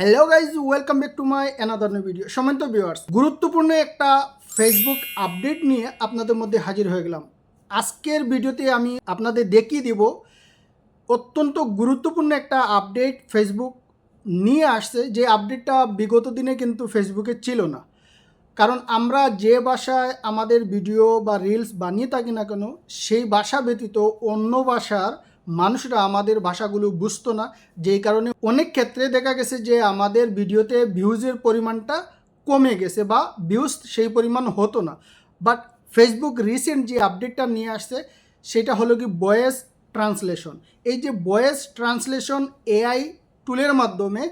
Hello guys welcome back to my another video সমান্ত viewers গুরুত্বপূর্ণ একটা Facebook update নিয়ে আপনাদের মধ্যে হাজির হয়ে গেলাম। আজকের ভিডিওতে আমি আপনাদের দেখিয়ে দিব অত্যন্ত গুরুত্বপূর্ণ একটা আপডেট ফেসবুক নিয়ে আসছে। যে আপডেটটা বিগত দিনে কিন্তু ফেসবুকে ছিল না। কারণ আমরা যে ভাষায় আমাদের ভিডিও বা রিলস বানিয়ে থাকি না কেন, সেই ভাষা ব্যতীত অন্য ভাষার মানুষরা আমাদের ভাষাগুলো বুঝতো না। যেই কারণে অনেক ক্ষেত্রে দেখা গেছে যে আমাদের ভিডিওতে ভিউজের পরিমাণটা কমে গেছে বা ভিউজ সেই পরিমাণ হতো না। বাট ফেসবুক রিসেন্ট যে আপডেটটা নিয়ে আসছে, সেটা হলো কি ভয়েস ট্রান্সলেশন এই যে ভয়েস ট্রান্সলেশন এআই টুলের মাধ্যমে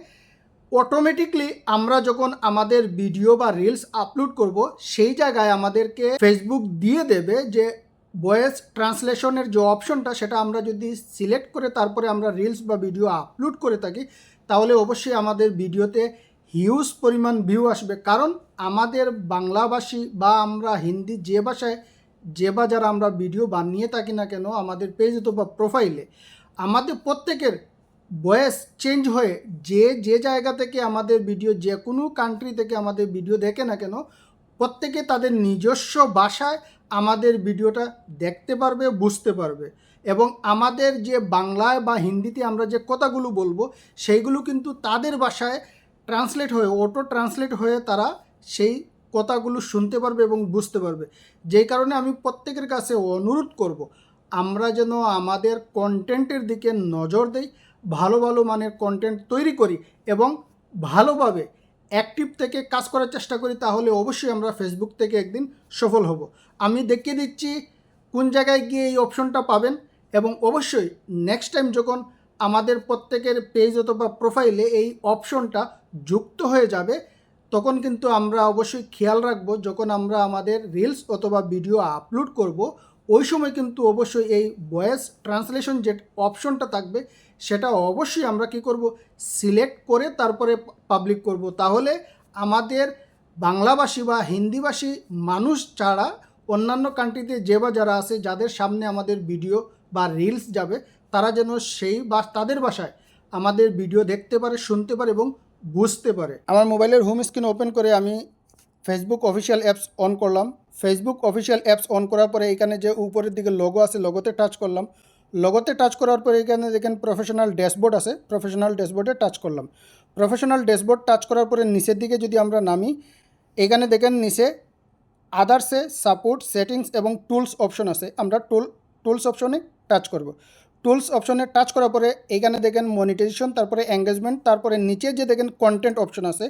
অটোমেটিকলি আমরা যখন আমাদের ভিডিও বা রিলস আপলোড করব, সেই জায়গায় আমাদেরকে ফেসবুক দিয়ে দেবে যে ভয়েস ট্রান্সলেশনের যে অপশনটা, সেটা আমরা যদি সিলেক্ট করে তারপরে আমরা রিলস বা ভিডিও আপলোড করে থাকি, তাহলে অবশ্যই আমাদের ভিডিওতে হিউজ পরিমাণ ভিউ আসবে। কারণ আমাদের বাংলাভাষী বা আমরা হিন্দি যে ভাষায়, যে বা যারা আমরা ভিডিও বানিয়ে থাকি না কেন, আমাদের পেজ অথবা প্রোফাইলে আমাদের প্রত্যেকের বয়স চেঞ্জ হয়ে যে যে জায়গা থেকে আমাদের ভিডিও যে কোনো কান্ট্রি থেকে আমাদের ভিডিও দেখে না কেন প্রত্যেকে তাদের নিজস্ব ভাষায় আমাদের ভিডিওটা দেখতে পারবে, বুঝতে পারবে। এবং আমাদের যে বাংলায় বা হিন্দিতে আমরা যে কথাগুলো বলব, সেইগুলো কিন্তু তাদের ভাষায় ট্রান্সলেট হয়ে অটো ট্রান্সলেট হয়ে তারা সেই কথাগুলো শুনতে পারবে এবং বুঝতে পারবে। যেই কারণে আমি প্রত্যেকের কাছে অনুরোধ করব, আমরা যেন আমাদের কন্টেন্টের দিকে নজর দেই, ভালো ভালো মানের কন্টেন্ট তৈরি করি এবং ভালোভাবে অ্যাক্টিভ থেকে কাজ করার চেষ্টা করি, তাহলে অবশ্যই আমরা ফেসবুক থেকে একদিন সফল হব। আমি দেখিয়ে দিচ্ছি কোন জায়গায় গিয়ে এই অপশনটা পাবেন এবং অবশ্যই নেক্সট টাইম যখন আমাদের প্রত্যেকের পেজ অথবা প্রোফাইলে এই অপশনটা যুক্ত হয়ে যাবে, তখন কিন্তু আমরা অবশ্যই খেয়াল রাখব যখন আমরা আমাদের রিলস অথবা ভিডিও আপলোড করব, ওই সময় কিন্তু অবশ্যই এই ভয়েস ট্রান্সলেশন যে অপশনটা থাকবে সেটা অবশ্যই আমরা কি করব? সিলেক্ট করে তারপরে পাবলিক করব। তাহলে আমাদের বাংলাভাষী বা হিন্দিভাষী মানুষ ছাড়া অন্যান্য কান্ট্রিতে যে বা যারা আছে, যাদের সামনে আমাদের ভিডিও বা রিলস যাবে, তারা যেন সেই বা, তাদের ভাষায় আমাদের ভিডিও দেখতে পারে, শুনতে পারে এবং বুঝতে পারে। আমার মোবাইলের হোম স্ক্রিন ওপেন করে আমি ফেসবুক অফিসিয়াল অ্যাপস অন করলাম। ফেসবুক অফিসিয়াল অ্যাপস অন করার পরে এখানে যে উপরের দিকে লোগো আছে লোগোতে টাচ করলাম। লোগোতে টাচ করার পরে এখানে দেখেন প্রফেশনাল ড্যাশবোর্ড আছে প্রফেশনাল ড্যাশবোর্ডে টাচ করলাম। প্রফেশনাল ড্যাশবোর্ড টাচ করার পরে নিচের দিকে যদি আমরা নামি, এখানে দেখেন নিচে আদার্সে সাপোর্ট সেটিংস এবং টুলস অপশন আছে। আমরা টুল টুলস অপশনে টাচ করব। টুলস অপশনে টাচ করার পরে এইখানে দেখেন মনিটাইজেশন তারপরে এঙ্গেজমেন্ট তারপরে নিচে যে দেখেন কন্টেন্ট অপশন আছে,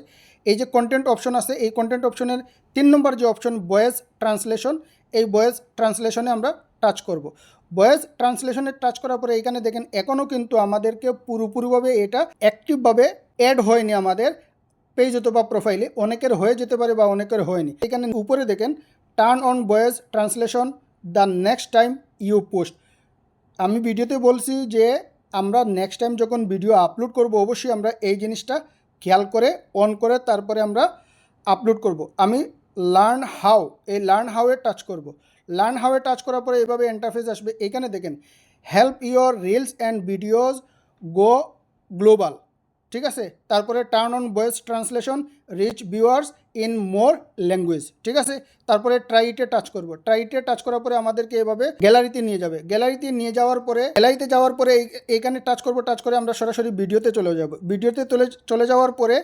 এই যে কন্টেন্ট অপশন আছে, এই কন্টেন্ট অপশনের তিন নম্বর যে অপশন ভয়েস ট্রান্সলেশন এই ভয়েস ট্রান্সলেশনে আমরা টাচ করব। ভয়েস ট্রান্সলেশনের টাচ করার পরে এখানে দেখেন, এখনও কিন্তু আমাদেরকে পুরোপুরিভাবে এটা অ্যাক্টিভভাবে অ্যাড হয়নি আমাদের পেজ অথবা প্রোফাইলে অনেকের হয়ে যেতে পারে বা অনেকের হয়নি। এখানে উপরে দেখেন turn on voice translation the next time you post আমি ভিডিওতে বলছি যে, আমরা নেক্সট টাইম যখন ভিডিও আপলোড করব, অবশ্যই আমরা এই জিনিসটা খেয়াল করে অন করে তারপরে আমরা আপলোড করব। আমি লার্ন হাউ এই লার্ন হাউয়ে টাচ করব। লার্ন হাওয়ে টাচ করার পরে এভাবে ইন্টারফেস আসবে। এখানে দেখেন help your reels and videos go global ঠিক আছে? তারপরে turn on voice translation reach viewers in more language ঠিক আছে? তারপরে ট্রাইটে টাচ করব। ট্রাইটে টাচ করার পরে আমাদেরকে এভাবে গ্যালারিতে নিয়ে যাবে। গ্যালারিতে নিয়ে যাওয়ার পরে গ্যালারিতে যাওয়ার পরে এই- এইখানে টাচ করব টাচ করে আমরা সরাসরি ভিডিওতে চলে যাব। ভিডিওতে চলে চলে যাওয়ার পরে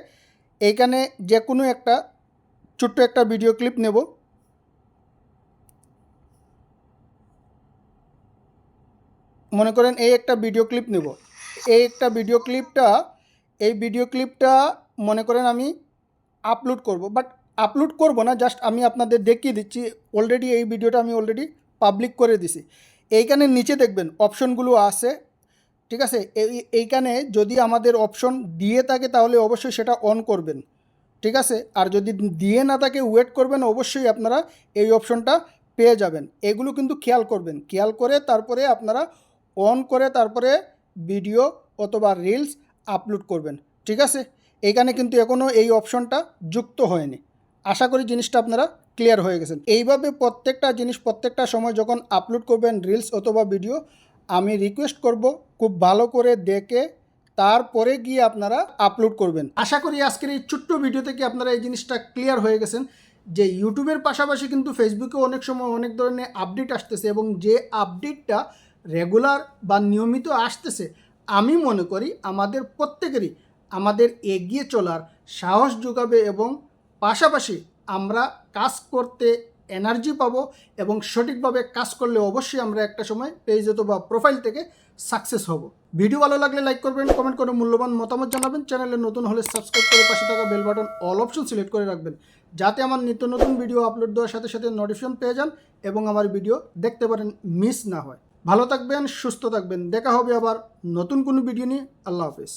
এইখানে যে কোনো একটা ছোট্ট একটা ভিডিও ক্লিপ নেব। মনে করেন এই একটা ভিডিও ক্লিপ নেব। এই একটা ভিডিও ক্লিপটা এই ভিডিও ক্লিপটা মনে করেন আমি আপলোড করব। বাট আপলোড করব না জাস্ট আমি আপনাদের দেখিয়ে দিচ্ছি অলরেডি এই ভিডিওটা আমি অলরেডি পাবলিক করে দিছি। এইখানে নিচে দেখবেন অপশনগুলো আছে, ঠিক আছে? এই, এইখানে যদি আমাদের অপশন দিয়ে থাকে তাহলে অবশ্যই সেটা অন করবেন, ঠিক আছে? আর যদি দিয়ে না থাকে ওয়েট করবেন, অবশ্যই আপনারা এই অপশনটা পেয়ে যাবেন। এগুলো কিন্তু খেয়াল করবেন। খেয়াল করে তারপরে আপনারা অন করে তারপরে ভিডিও অথবা রিলস আপলোড করবেন, ঠিক আছে? এখানে কিন্তু এখনও এই অপশনটা যুক্ত হয়নি। আশা করি জিনিসটা আপনারা ক্লিয়ার হয়ে গেছেন। এইভাবে প্রত্যেকটা জিনিস, প্রত্যেকটা সময় যখন আপলোড করবেন রিলস অথবা ভিডিও আমি রিকোয়েস্ট করব খুব ভালো করে দেখে তারপরে গিয়ে আপনারা আপলোড করবেন। আশা করি আজকের এই ছোট্ট ভিডিও থেকে আপনারা এই জিনিসটা ক্লিয়ার হয়ে গেছেন যে ইউটিউবের পাশাপাশি কিন্তু ফেসবুকে অনেক সময় অনেক ধরনের আপডেট আসতেছে এবং যে আপডেটটা রেগুলার বা নিয়মিত আসতেছে, আমি মনে করি আমাদের প্রত্যেকেরই আমাদের এগিয়ে চলার সাহস যোগাবে এবং পাশাপাশি আমরা কাজ করতে এনার্জি পাবো এবং সঠিকভাবে কাজ করলে অবশ্যই আমরা একটা সময় পেজ বা প্রোফাইল থেকে সাকসেস হব। ভিডিও ভালো লাগলে লাইক করবেন কমেন্ট করে মূল্যবান মতামত জানাবেন চ্যানেলে নতুন হলে সাবস্ক্রাইব করে পাশে থাকা bell button all option select করে রাখবেন, যাতে আমার নিত্য নতুন ভিডিও আপলোড দেওয়ার সাথে সাথে নোটিফিকেশন পেয়ে যান এবং আমার ভিডিও দেখতে পারেন মিস না হয়। ভালো থাকবেন সুস্থ থাকবেন। দেখা হবে আবার নতুন কোনো ভিডিও নিয়ে। আল্লাহ হাফিজ।